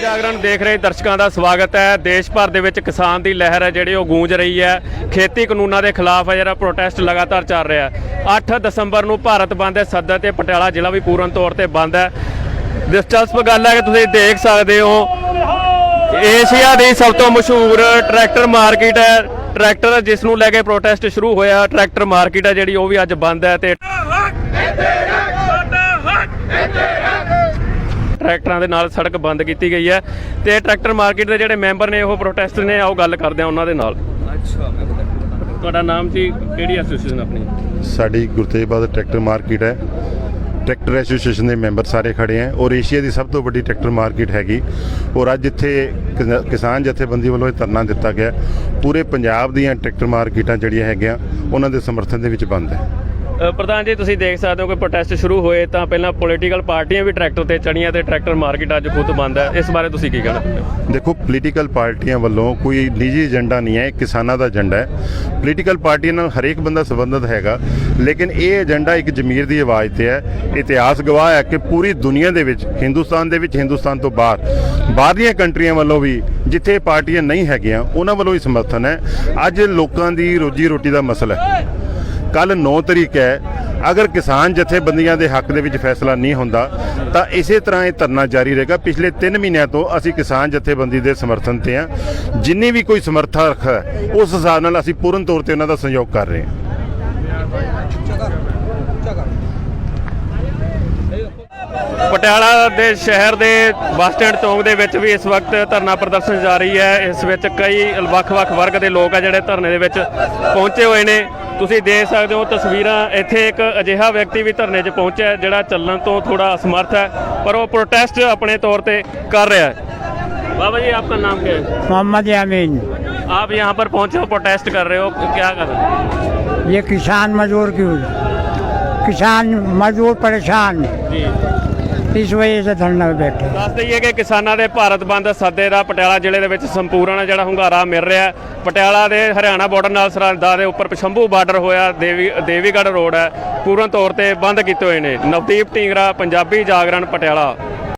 ਜਾਗਰਣ ਦੇਖ ਰਹੇ ਦਰਸ਼ਕਾਂ ਦਾ ਸਵਾਗਤ ਹੈ। ਦੇਸ਼ ਭਰ ਦੇ ਵਿੱਚ ਕਿਸਾਨ ਦੀ ਲਹਿਰ ਹੈ ਜਿਹੜੀ ਉਹ ਗੂੰਜ ਰਹੀ ਹੈ। ਖੇਤੀ ਕਾਨੂੰਨਾਂ ਦੇ ਖਿਲਾਫ ਹੈ ਜਿਹੜਾ ਪ੍ਰੋਟੈਸਟ ਲਗਾਤਾਰ ਚੱਲ ਰਿਹਾ ਹੈ। 8 ਦਸੰਬਰ ਨੂੰ ਭਾਰਤ ਬੰਦ ਹੈ। ਸੱਦਾ ਤੇ ਪਟਿਆਲਾ ਜ਼ਿਲ੍ਹਾ ਵੀ ਪੂਰਨ ਤੌਰ ਤੇ ਬੰਦ ਹੈ। ਦਿਲਚਸਪ ਗੱਲ ਹੈ ਕਿ ਤੁਸੀਂ ਦੇਖ ਸਕਦੇ ਹੋ, ਏਸ਼ੀਆ ਦੀ ਸਭ ਤੋਂ ਮਸ਼ਹੂਰ ਟਰੈਕਟਰ ਮਾਰਕੀਟ ਹੈ। ਟਰੈਕਟਰ ਜਿਸ ਨੂੰ ਲੈ ਕੇ ਪ੍ਰੋਟੈਸਟ ਸ਼ੁਰੂ ਹੋਇਆ ਟਰੈਕਟਰ ਮਾਰਕੀਟ ਹੈ ਜਿਹੜੀ ਉਹ ਵੀ ਅੱਜ ਬੰਦ ਹੈ ਤੇ ਟਰੈਕਟਰਾਂ ਦੇ ਨਾਲ ਸੜਕ ਬੰਦ ਕੀਤੀ ਗਈ ਹੈ ਤੇ ਟਰੈਕਟਰ ਮਾਰਕੀਟ ਦੇ ਜਿਹੜੇ ਮੈਂਬਰ ਨੇ ਉਹ ਪ੍ਰੋਟੈਸਟ ਨੇ ਆਓ ਗੱਲ ਕਰਦੇ ਆ ਉਹਨਾਂ ਦੇ ਨਾਲ। ਤੁਹਾਡਾ ਨਾਮ ਜੀ ਕਿਹੜੀ ਐਸੋਸੀਏਸ਼ਨ ਆਪਣੀ? ਸਾਡੀ ਗੁਰਤੇਜ ਬਹਾਦਰ ਟਰੈਕਟਰ ਮਾਰਕੀਟ ਹੈ। ਟਰੈਕਟਰ ਐਸੋਸੀਏਸ਼ਨ ਦੇ ਮੈਂਬਰ ਸਾਰੇ ਖੜੇ ਹੈ ਔਰ ਏਸ਼ੀਆ ਦੀ ਸਭ ਤੋਂ ਵੱਡੀ ਟਰੈਕਟਰ ਮਾਰਕੀਟ ਹੈਗੀ। ਔਰ ਅੱਜ ਇੱਥੇ ਕਿਸਾ- ਕਿਸਾਨ ਜਥੇਬੰਦੀ ਵੱਲੋਂ ਇਹ ਧਰਨਾ ਦਿੱਤਾ ਗਿਆ। ਪੂਰੇ ਪੰਜਾਬ ਦੀਆਂ ਟਰੈਕਟਰ ਮਾਰਕੀਟਾਂ ਜਿਹੜੀਆਂ ਹੈਗੀਆਂ ਉਹਨਾਂ ਦੇ ਸਮਰਥਨ ਦੇ ਵਿੱਚ ਬੰਦ ਹੈ। ਪ੍ਰਧਾਨ ਜੀ, ਤੁਸੀਂ ਦੇਖ ਸਕਦੇ ਹੋ ਕਿ ਪ੍ਰੋਟੈਸਟ ਸ਼ੁਰੂ ਹੋਏ ਤਾਂ ਪਹਿਲਾਂ ਪੋਲੀਟੀਕਲ ਪਾਰਟੀਆਂ ਵੀ ਟਰੈਕਟਰ ਤੇ ਚੜੀਆਂ ਤੇ ਟਰੈਕਟਰ ਮਾਰਕੀਟ ਅੱਜ ਖੁਦ ਬੰਦ ਹੈ। ਇਸ ਬਾਰੇ ਤੁਸੀਂ ਕੀ ਕਹਿਣਾ ਦੇਖੋ ਪੋਲੀਟੀਕਲ ਪਾਰਟੀਆਂ ਵੱਲੋਂ ਕੋਈ ਨਿੱਜੀ ਏਜੰਡਾ ਨਹੀਂ ਹੈ ਕਿਸਾਨਾਂ ਦਾ ਏਜੰਡਾ ਹੈ। ਪੋਲੀਟੀਕਲ ਪਾਰਟੀਆਂ ਨਾਲ ਹਰੇਕ ਬੰਦਾ ਸੰਬੰਧਿਤ ਹੈਗਾ, ਲੇਕਿਨ ਇਹ ਏਜੰਡਾ ਇੱਕ ਜ਼ਮੀਰ ਦੀ ਆਵਾਜ਼ ਤੇ ਹੈ। ਇਤਿਹਾਸ ਗਵਾਹ ਹੈ ਕਿ ਪੂਰੀ ਦੁਨੀਆ ਦੇ ਵਿੱਚ, ਹਿੰਦੁਸਤਾਨ ਦੇ ਵਿੱਚ, ਹਿੰਦੁਸਤਾਨ ਤੋਂ ਬਾਹਰ, ਬਾਹਰਲੀਆਂ ਕੰਟਰੀਆਂ ਵੱਲੋਂ ਵੀ ਜਿੱਥੇ ਪਾਰਟੀਆਂ ਨਹੀਂ ਹੈਗੀਆਂ, ਉਹਨਾਂ ਵੱਲੋਂ ਹੀ ਸਮਰਥਨ ਹੈ। ਅੱਜ ਲੋਕਾਂ ਦੀ ਰੋਜੀ ਰੋਟੀ ਦਾ ਮਸਲਾ ਹੈ। ਕੱਲ 9 ਤਰੀਕ ਹੈ, ਅਗਰ ਕਿਸਾਨ ਜਥੇਬੰਦੀਆਂ ਦੇ ਹੱਕ ਦੇ ਵਿੱਚ ਫੈਸਲਾ ਨਹੀਂ ਹੁੰਦਾ, ਤਾਂ ਇਸੇ ਤਰ੍ਹਾਂ ਇਹ ਧਰਨਾ ਜਾਰੀ ਰਹੇਗਾ। ਪਿਛਲੇ 3 ਮਹੀਨਿਆਂ ਤੋਂ ਅਸੀਂ ਕਿਸਾਨ ਜਥੇਬੰਦੀ ਦੇ ਸਮਰਥਨ ਤੇ ਹਾਂ। ਜਿੰਨੀ ਵੀ ਕੋਈ ਸਮਰਥਕ ਹੈ, ਉਸ ਹਿਸਾਬ ਨਾਲ ਅਸੀਂ ਪੂਰਨ ਤੌਰ ਤੇ ਉਹਨਾਂ ਦਾ ਸਹਿਯੋਗ ਕਰ ਰਹੇ ਹਾਂ। ਪਟਿਆਲਾ ਦੇ ਸ਼ਹਿਰ ਦੇ ਬੱਸ ਸਟੈਂਡ ਚੌਂਕ ਦੇ ਵਿੱਚ ਵੀ ਇਸ ਵਕਤ ਧਰਨਾ ਪ੍ਰਦਰਸ਼ਨ ਜਾਰੀ ਹੈ ਇਸ ਵਿੱਚ ਕਈ ਵੱਖ-ਵੱਖ ਵਰਗ ਦੇ ਲੋਕ ਆ ਜਿਹੜੇ ਧਰਨੇ ਦੇ ਵਿੱਚ ਪਹੁੰਚੇ ਹੋਏ ਨੇ ਤੁਸੀਂ ਦੇਖ ਸਕਦੇ ਹੋ ਤਸਵੀਰਾਂ ਇੱਥੇ ਇੱਕ ਅਜਿਹਾ ਵਿਅਕਤੀ ਵੀ ਧਰਨੇ 'ਚ ਪਹੁੰਚਿਆ ਹੈ ਜਿਹੜਾ ਚੱਲਣ ਤੋਂ ਥੋੜਾ ਅਸਮਰਥ ਹੈ ਪਰ ਉਹ ਪ੍ਰੋਟੈਸਟ ਆਪਣੇ ਤੌਰ ਤੇ ਕਰ ਰਿਹਾ ਹੈ बाबा जी आपका नाम क्या है मोहम्मद यामीन आप यहाँ पर पहुंचे हो प्रोटेस्ट कर रहे हो क्या कर रहे हो ये किसान मजदूर की किसान मजदूर परेशान ਇਸ ਵਜ੍ਹਾ ਸੇ ਧਰਨਾ ਬੈਠੇ। ਦੱਸ ਦਈਏ ਕਿ ਕਿਸਾਨਾਂ ਦੇ ਭਾਰਤ ਬੰਦ ਸੱਦੇ ਦਾ ਪਟਿਆਲਾ ਜ਼ਿਲ੍ਹੇ ਦੇ ਵਿੱਚ ਸੰਪੂਰਨ ਜਿਹੜਾ ਹੁੰਗਾਰਾ ਮਿਲ ਰਿਹਾ ਪਟਿਆਲਾ ਦੇ ਹਰਿਆਣਾ ਬਾਰਡਰ ਨਾਲ ਸਰਹੱਦਾ ਦੇ ਉੱਪਰ ਪਛੰਭੂ ਬਾਰਡਰ ਹੋਇਆ, ਦੇਵੀ, ਦੇਵੀਗੜ੍ਹ ਰੋਡ ਹੈ। ਪੂਰਨ ਤੌਰ ਤੇ ਬੰਦ ਕੀਤੇ ਹੋਏ ਨੇ। ਨਵਦੀਪ ਢੀਂਗਰਾ, ਪੰਜਾਬੀ ਜਾਗਰਣ, ਪਟਿਆਲਾ।